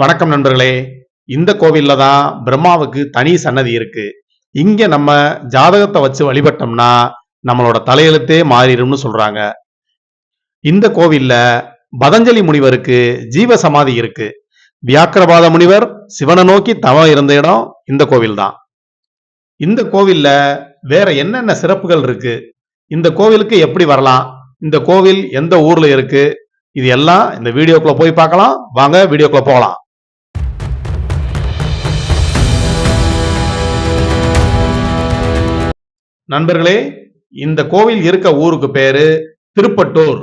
வணக்கம் நண்பர்களே. இந்த கோவிலில் தான் பிரம்மாவுக்கு தனி சன்னதி இருக்கு. இங்க நம்ம ஜாதகத்தை வச்சு வழிபட்டோம்னா நம்மளோட தலையெழுத்தே மாறிடும்னு சொல்றாங்க. இந்த கோவில்ல பதஞ்சலி முனிவருக்கு ஜீவ சமாதி இருக்கு. வியாக்கிரபாத முனிவர் சிவனை நோக்கி தவம் இருந்த இடம் இந்த கோவில் தான். இந்த கோவில்ல வேற என்னென்ன சிறப்புகள் இருக்கு? இந்த கோவிலுக்கு எப்படி வரலாம்? இந்த கோவில் எந்த ஊர்ல இருக்கு? இது எல்லாம் இந்த வீடியோக்குள்ள போய் பார்க்கலாம். வாங்க வீடியோக்குள்ள போகலாம். நண்பர்களே இந்த கோவில் இருக்க ஊருக்கு பேரு திருப்பட்டூர்.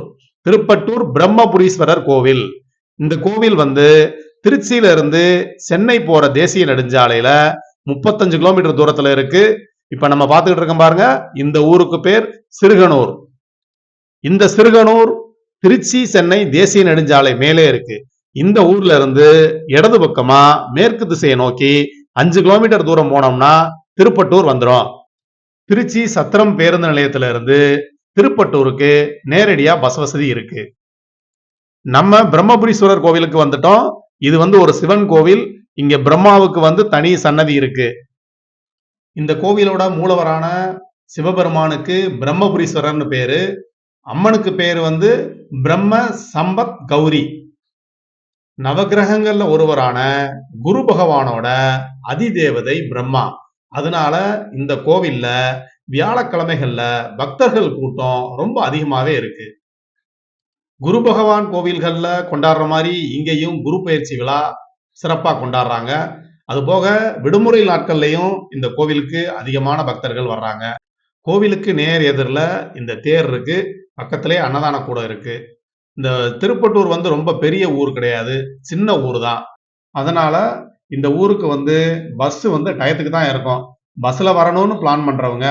திருப்பட்டூர் பிரம்மபுரீஸ்வரர் கோவில். இந்த கோவில் வந்து திருச்சியில இருந்து சென்னை போற தேசிய நெடுஞ்சாலையில முப்பத்தஞ்சு கிலோமீட்டர் தூரத்துல இருக்கு. இப்ப நம்ம பார்த்துக்கிட்டு இருக்கோம் பாருங்க இந்த ஊருக்கு பேர் சிறுகனூர். இந்த சிறுகனூர் திருச்சி சென்னை தேசிய நெடுஞ்சாலை மேலே இருக்கு. இந்த ஊர்ல இருந்து இடது பக்கமா மேற்கு திசையை நோக்கி அஞ்சு கிலோமீட்டர் தூரம் போனோம்னா திருப்பட்டூர் வந்துடும் திருச்சி சத்திரம் பேருந்து நிலையத்துல இருந்து திருப்பட்டூருக்கு நேரடியா பஸ் வசதி இருக்கு. நம்ம பிரம்மபுரீஸ்வரர் கோவிலுக்கு வந்துட்டோம். இது வந்து ஒரு சிவன் கோவில். இங்க பிரம்மாவுக்கு வந்து தனி சன்னதி இருக்கு. இந்த கோவிலோட மூலவரான சிவபெருமானுக்கு பிரம்மபுரீஸ்வரர்னு பேரு. அம்மனுக்கு பேர் வந்து பிரம்ம சம்பத் கௌரி. நவகிரகங்கள்ல ஒருவரான குரு பகவானோட அதிதேவதை பிரம்மா. அதனால இந்த கோவில்ல வியாழக்கிழமைகள்ல பக்தர்கள் கூட்டம் ரொம்ப அதிகமாவே இருக்கு. குரு பகவான் கோவில்கள்ல கொண்டாடுற மாதிரி இங்கேயும் குரு பயிற்சி விழா சிறப்பா கொண்டாடுறாங்க. அது போக விடுமுறை நாட்கள்லையும் இந்த கோவிலுக்கு அதிகமான பக்தர்கள் வர்றாங்க. கோவிலுக்கு நேர் எதிரில் இந்த தேர் இருக்கு. பக்கத்திலே அன்னதான கூடம் இருக்கு. இந்த திருப்பட்டூர் வந்து ரொம்ப பெரிய ஊர் கிடையாது. சின்ன ஊர் தான். அதனால இந்த ஊருக்கு வந்து பஸ் வந்து டயத்துக்கு தான் இருக்கும். பஸ்ல வரணும்னு பிளான் பண்றவங்க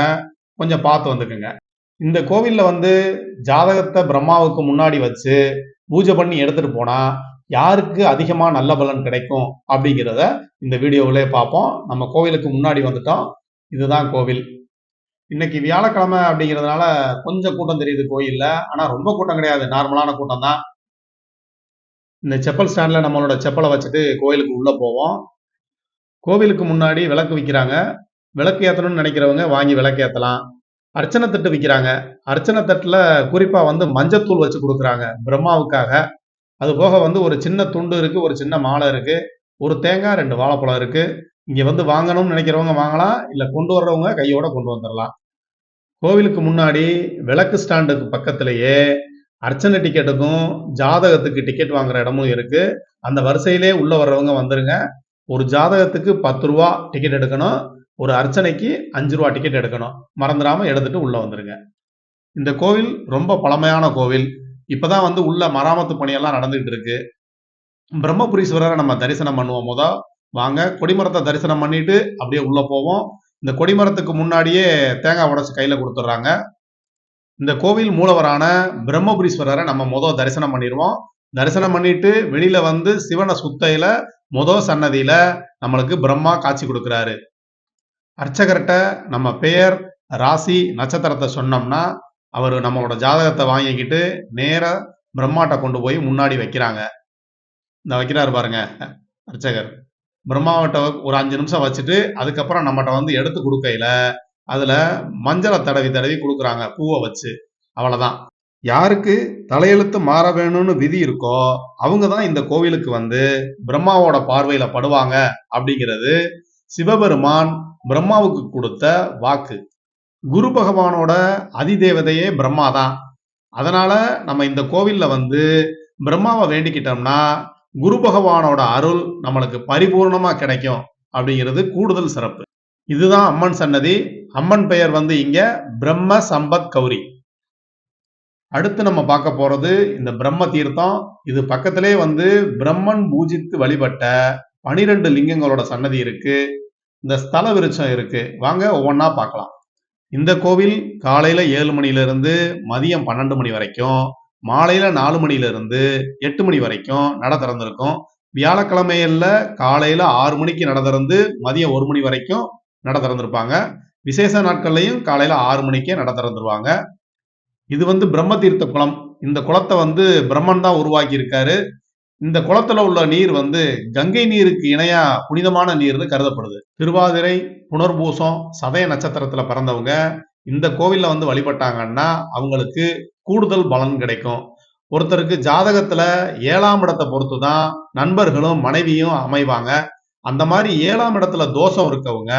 கொஞ்சம் பார்த்து வந்துக்குங்க. இந்த கோவிலில் வந்து ஜாதகத்தை பிரம்மாவுக்கு முன்னாடி வச்சு பூஜை பண்ணி எடுத்துட்டு போனா யாருக்கு அதிகமா நல்ல பலன் கிடைக்கும் அப்படிங்கிறத இந்த வீடியோவிலே பார்ப்போம். நம்ம கோவிலுக்கு முன்னாடி வந்துட்டோம். இதுதான் கோவில். இன்னைக்கு வியாழக்கிழமை அப்படிங்கிறதுனால கொஞ்சம் கூட்டம் தெரியுது கோயிலில். ஆனா ரொம்ப கூட்டம் கிடையாது. நார்மலான கூட்டம் தான். இந்த செப்பல் ஸ்டாண்ட்ல நம்மளோட செப்பலை வச்சுட்டு கோயிலுக்கு உள்ள போவோம். கோவிலுக்கு முன்னாடி விளக்கு விற்கிறாங்க விளக்கு ஏற்றணும்னு நினைக்கிறவங்க வாங்கி விளக்கு ஏற்றலாம் அர்ச்சனை தட்டு விற்கிறாங்க அர்ச்சனை தட்டில் குறிப்பாக வந்து மஞ்சத்தூள் வச்சு கொடுக்குறாங்க பிரம்மாவுக்காக. அது போக வந்து ஒரு சின்ன துண்டு இருக்குது ஒரு சின்ன மாலை இருக்குது ஒரு தேங்காய் ரெண்டு வாழைப்பழம் இருக்குது இங்கே வந்து வாங்கணும்னு நினைக்கிறவங்க வாங்கலாம் இல்லை கொண்டு வர்றவங்க கையோட கொண்டு வந்துடலாம் கோவிலுக்கு முன்னாடி விளக்கு ஸ்டாண்டுக்கு பக்கத்திலேயே அர்ச்சனை டிக்கெட்டுக்கும் ஜாதகத்துக்கு டிக்கெட் வாங்குற இடமும் இருக்குது அந்த வரிசையிலே உள்ளே வர்றவங்க வந்துருங்க. ஒரு ஜாதகத்துக்கு பத்து ரூபா டிக்கெட் எடுக்கணும். ஒரு அர்ச்சனைக்கு அஞ்சு ரூபா டிக்கெட் எடுக்கணும். மறந்துடாமல் எடுத்துட்டு உள்ளே வந்துடுங்க இந்த கோவில் ரொம்ப பழமையான கோவில். இப்பதான் வந்து உள்ள மராமத்து பணியெல்லாம் நடந்துகிட்டு இருக்கு. பிரம்மபுரீஸ்வரரை நம்ம தரிசனம் பண்ணுவோம். முத வாங்க கொடிமரத்தை தரிசனம் பண்ணிட்டு அப்படியே உள்ளே போவோம். இந்த கொடிமரத்துக்கு முன்னாடியே தேங்காய் உடச்சி கையில் கொடுத்துட்றாங்க. இந்த கோவில் மூலவரான பிரம்மபுரீஸ்வரரை நம்ம முத தரிசனம் பண்ணிடுவோம். தரிசனம் பண்ணிட்டு வெளியில வந்து சிவனை சுத்தையில முத சன்னதியில நம்மளுக்கு பிரம்மா காட்சி கொடுக்கிறாரு. அர்ச்சகர்கிட்ட நம்ம பெயர் ராசி நட்சத்திரத்தை சொன்னோம்னா அவர் நம்மளோட ஜாதகத்தை வாங்கிக்கிட்டு நேர பிரம்மாட்ட கொண்டு போய் முன்னாடி வைக்கிறாங்க. இந்த வைக்கிறாரு பாருங்க அர்ச்சகர். பிரம்மாவட்ட ஒரு அஞ்சு நிமிஷம் வச்சுட்டு அதுக்கப்புறம் நம்மகிட்ட வந்து எடுத்து கொடுக்கையில அதுல மஞ்சளை தடவி தடவி கொடுக்குறாங்க பூவை வச்சு. அவ்வளவுதான். யாருக்கு தலையெழுத்து மாற வேணும்னு விதி இருக்கோ அவங்க தான் இந்த கோவிலுக்கு வந்து பிரம்மாவோட பார்வையில படுவாங்க அப்படிங்கிறது சிவபெருமான் பிரம்மாவுக்கு கொடுத்த வாக்கு. குரு பகவானோட அதிதேவதையே பிரம்மா தான் அதனால நம்ம இந்த கோவில்ல வந்து பிரம்மாவை வேண்டிக்கிட்டோம்னா குரு பகவானோட அருள் நம்மளுக்கு பரிபூர்ணமா கிடைக்கும் அப்படிங்கிறது கூடுதல் சிறப்பு. இதுதான் அம்மன் சன்னதி. அம்மன் பெயர் வந்து இங்க பிரம்ம சம்பத் கௌரி. அடுத்து நம்ம பார்க்க போறது இந்த பிரம்ம தீர்த்தம். இது பக்கத்திலே வந்து பிரம்மன் பூஜித்து வழிபட்ட பனிரெண்டு லிங்கங்களோட சன்னதி இருக்கு. இந்த ஸ்தல விருட்சம் இருக்கு. வாங்க ஒவ்வொன்றா பார்க்கலாம். இந்த கோவில் காலையில ஏழு மணிலிருந்து மதியம் பன்னெண்டு மணி வரைக்கும் மாலையில நாலு மணில எட்டு மணி வரைக்கும் நட திறந்திருக்கும். வியாழக்கிழமையில காலையில ஆறு மணிக்கு நட திறந்து மதியம் ஒரு மணி வரைக்கும் நட திறந்திருப்பாங்க. விசேஷ நாட்கள்லையும் காலையில ஆறு மணிக்கே நட திறந்துருவாங்க. இது வந்து பிரம்ம தீர்த்த குளம் இந்த குளத்தை வந்து பிரம்மன் தான் உருவாக்கி இருக்காரு இந்த குளத்துல உள்ள நீர் வந்து கங்கை நீருக்கு இணையா புனிதமான நீர்னு கருதப்படுது. திருவாதிரை புனர்பூசம் சதய நட்சத்திரத்துல பிறந்தவங்க இந்த கோவில்ல வந்து வழிபட்டாங்கன்னா அவங்களுக்கு கூடுதல் பலன் கிடைக்கும். ஒருத்தருக்கு ஜாதகத்துல ஏழாம் இடத்தை பொறுத்து தான் நண்பர்களும் மனைவியும் அமைவாங்க. அந்த மாதிரி ஏழாம் இடத்துல தோஷம் இருக்கவங்க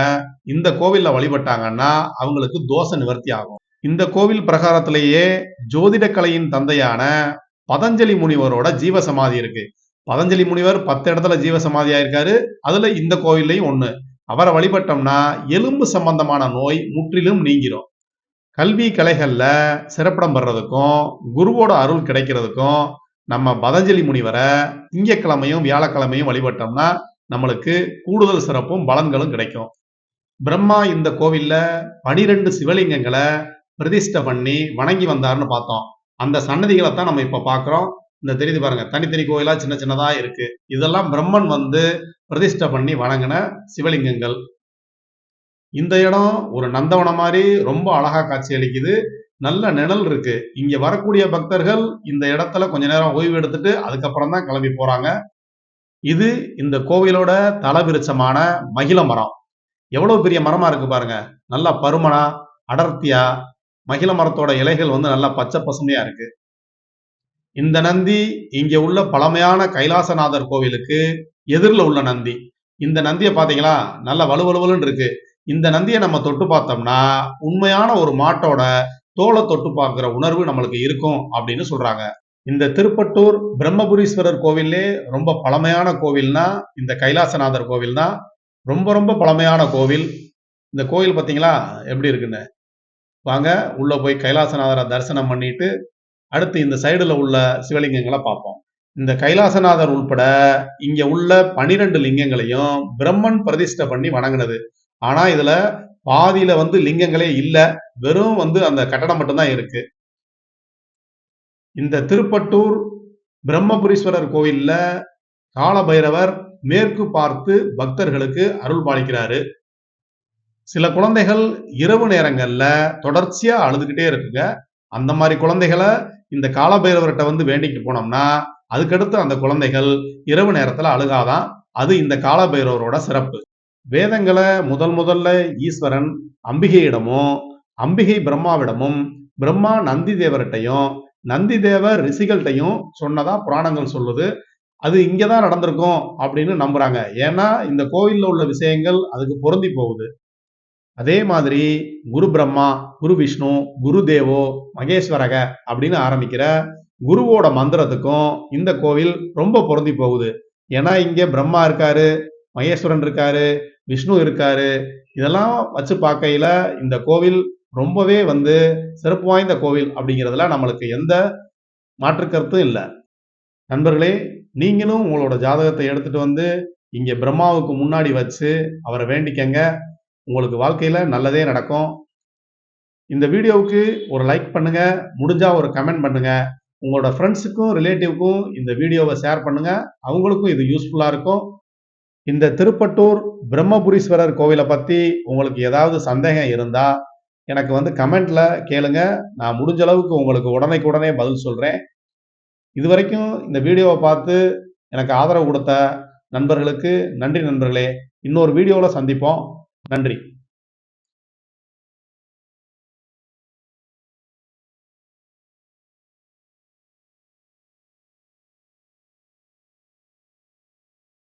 இந்த கோவில்ல வழிபட்டாங்கன்னா அவங்களுக்கு தோஷ நிவர்த்தி ஆகும். இந்த கோவில் பிரகாரத்திலேயே ஜோதிட கலையின் தந்தையான பதஞ்சலி முனிவரோட ஜீவ சமாதி இருக்கு. பதஞ்சலி முனிவர் பத்து இடத்துல ஜீவ சமாதி ஆயிருக்காரு அதுல இந்த கோவில்லையும் ஒண்ணு. அவரை வழிபட்டோம்னா எலும்பு சம்பந்தமான நோய் முற்றிலும் நீங்கிரும். கல்வி கலைகள்ல சிறப்பிடம் பெறதுக்கும் குருவோட அருள் கிடைக்கிறதுக்கும் நம்ம பதஞ்சலி முனிவரை திங்கக்கிழமையும் வியாழக்கிழமையும் வழிபட்டோம்னா நம்மளுக்கு கூடுதல் சிறப்பும் பலன்களும் கிடைக்கும். பிரம்மா இந்த கோவில்ல பனிரெண்டு சிவலிங்கங்களை பிரதிஷ்டை பண்ணி வணங்கி வந்தாருன்னு பார்த்தோம். அந்த சன்னதிகளை தான் நம்ம இப்ப பாக்குறோம். இந்த தெரியுது பாருங்க தனித்தனி கோயிலா சின்ன சின்னதா இருக்கு. இதெல்லாம் பிரம்மன் வந்து பிரதிஷ்டை பண்ணி வணங்கின சிவலிங்கங்கள். இந்த இடம் ஒரு நந்தவனம் மாதிரி ரொம்ப அழகா காட்சி அளிக்குது. நல்ல நிழல் இருக்கு. இங்க வரக்கூடிய பக்தர்கள் இந்த இடத்துல கொஞ்ச நேரம் ஓய்வு எடுத்துட்டு அதுக்கப்புறம் தான் கிளம்பி போறாங்க. இது இந்த கோவிலோட தலவிருச்சமான மகிழ மரம். எவ்வளவு பெரிய மரமா இருக்கு பாருங்க. நல்லா பருமனா அடர்த்தியா மகிழ மரத்தோட இலைகள் வந்து நல்லா பச்சை பசுமையா இருக்கு. இந்த நந்தி இங்க உள்ள பழமையான கைலாசநாதர் கோவிலுக்கு எதிரில் உள்ள நந்தி. இந்த நந்தியை பாத்தீங்களா நல்ல வலுவலுவலுன்னு இருக்கு. இந்த நந்தியை நம்ம தொட்டு பார்த்தோம்னா உண்மையான ஒரு மாட்டோட தோலை தொட்டு பார்க்குற உணர்வு நம்மளுக்கு இருக்கும் அப்படின்னு சொல்றாங்க. இந்த திருப்பட்டூர் பிரம்மபுரீஸ்வரர் கோவில்லே ரொம்ப பழமையான கோவில்னா இந்த கைலாசநாதர் கோவில் தான் ரொம்ப ரொம்ப பழமையான கோவில். இந்த கோவில் பார்த்தீங்களா? எப்படி இருக்குன்னு? வாங்க உள்ள போய் கைலாசநாதரை தரிசனம் பண்ணிட்டு அடுத்து இந்த சைடுல உள்ள சிவலிங்கங்களை பார்ப்போம். இந்த கைலாசநாதர் உள்பட இங்க உள்ள பனிரெண்டு லிங்கங்களையும் பிரம்மன் பிரதிஷ்டை பண்ணி வணங்கினது. ஆனா இதுல பாதியில வந்து லிங்கங்களே இல்லை. வெறும் வந்து அந்த கட்டடம் மட்டும்தான் இருக்கு. இந்த திருப்பட்டூர் பிரம்மபுரீஸ்வரர் கோவில்ல காலபைரவர் மேற்கு பார்த்து பக்தர்களுக்கு அருள் பாலிக்கிறாரு. சில குழந்தைகள் இரவு நேரங்களில் தொடர்ச்சியாக அழுதுகிட்டே இருக்குங்க. அந்த மாதிரி குழந்தைகளை இந்த காலபைரவர்கிட்ட வந்து வேண்டிக்கிட்டு போனோம்னா அதுக்கடுத்து அந்த குழந்தைகள் இரவு நேரத்தில் அழுகாதான் அது இந்த காலபைரவரோட சிறப்பு. வேதங்களை முதல் முதல்ல ஈஸ்வரன் அம்பிகையிடமும் அம்பிகை பிரம்மாவிடமும் பிரம்மா நந்தி தேவர்கிட்டையும் நந்தி தேவர் ரிஷிகள்கிட்டையும் சொன்னதா புராணங்கள் சொல்லுது. அது இங்கே தான் நடந்திருக்கும் அப்படின்னு நம்புறாங்க. ஏன்னா இந்த கோவிலில் உள்ள விஷயங்கள் அதுக்கு பொருந்தி போகுது. அதே மாதிரி குரு பிரம்மா குரு விஷ்ணு குரு தேவோ மகேஸ்வரக அப்படின்னு ஆரம்பிக்கிற குருவோட மந்திரத்துக்கும் இந்த கோவில் ரொம்ப பொருந்தி போகுது. ஏன்னா இங்கே பிரம்மா இருக்காரு மகேஸ்வரன் இருக்காரு விஷ்ணு இருக்காரு. இதெல்லாம் வச்சு பார்க்கையில இந்த கோவில் ரொம்பவே வந்து சிறப்பு வாய்ந்த கோவில் அப்படிங்கிறதுல நம்மளுக்கு எந்த மாற்று கருத்தும் இல்லை. நண்பர்களே நீங்களும் உங்களோட ஜாதகத்தை எடுத்துட்டு வந்து இங்கே பிரம்மாவுக்கு முன்னாடி வச்சு அவரை வேண்டிக்கங்க. உங்களுக்கு வாழ்க்கையில் நல்லதே நடக்கும். இந்த வீடியோவுக்கு ஒரு லைக் பண்ணுங்கள் முடிஞ்சால் ஒரு கமெண்ட் பண்ணுங்கள் உங்களோட ஃப்ரெண்ட்ஸுக்கும் ரிலேட்டிவ்க்கும் இந்த வீடியோவை ஷேர் பண்ணுங்கள் அவங்களுக்கும் இது யூஸ்ஃபுல்லாக இருக்கும். இந்த திருப்பட்டூர் பிரம்மபுரீஸ்வரர் கோவிலை பற்றி உங்களுக்கு ஏதாவது சந்தேகம் இருந்தால் எனக்கு வந்து கமெண்ட்டில் கேளுங்க. நான் முடிஞ்ச அளவுக்கு உங்களுக்கு உடனேக்கு உடனே பதில் சொல்கிறேன் இது வரைக்கும் இந்த வீடியோவை பார்த்து எனக்கு ஆதரவு கொடுத்த நண்பர்களுக்கு நன்றி நண்பர்களே. இன்னொரு வீடியோவில் சந்திப்போம். நன்றி.